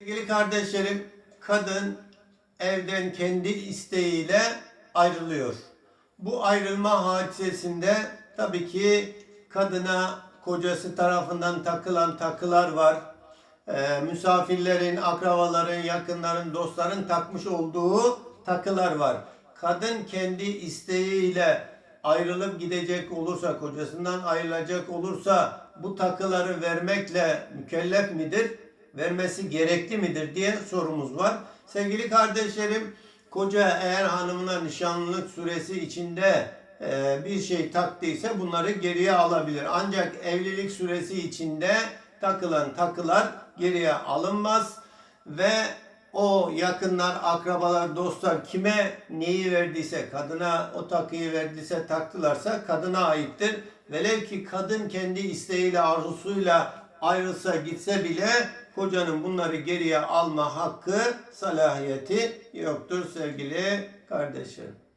Sevgili kardeşlerim, kadın evden kendi isteğiyle ayrılıyor. Bu ayrılma hadisesinde tabii ki kadına kocası tarafından takılan takılar var. Ee, misafirlerin, akrabaların, yakınların, dostların takmış olduğu takılar var. Kadın kendi isteğiyle ayrılıp gidecek olursa, kocasından ayrılacak olursa bu takıları vermekle mükellef midir? Vermesi gerekli midir diye sorumuz var. Sevgili kardeşlerim, koca eğer hanımına nişanlılık süresi içinde e, bir şey taktıysa bunları geriye alabilir. Ancak evlilik süresi içinde takılan takılar geriye alınmaz ve o yakınlar, akrabalar, dostlar kime neyi verdiyse, kadına o takıyı verdiyse, taktılarsa kadına aittir. Velev ki kadın kendi isteğiyle, arzusuyla ayrılsa gitse bile kocanın bunları geriye alma hakkı, salahiyeti yoktur sevgili kardeşlerim.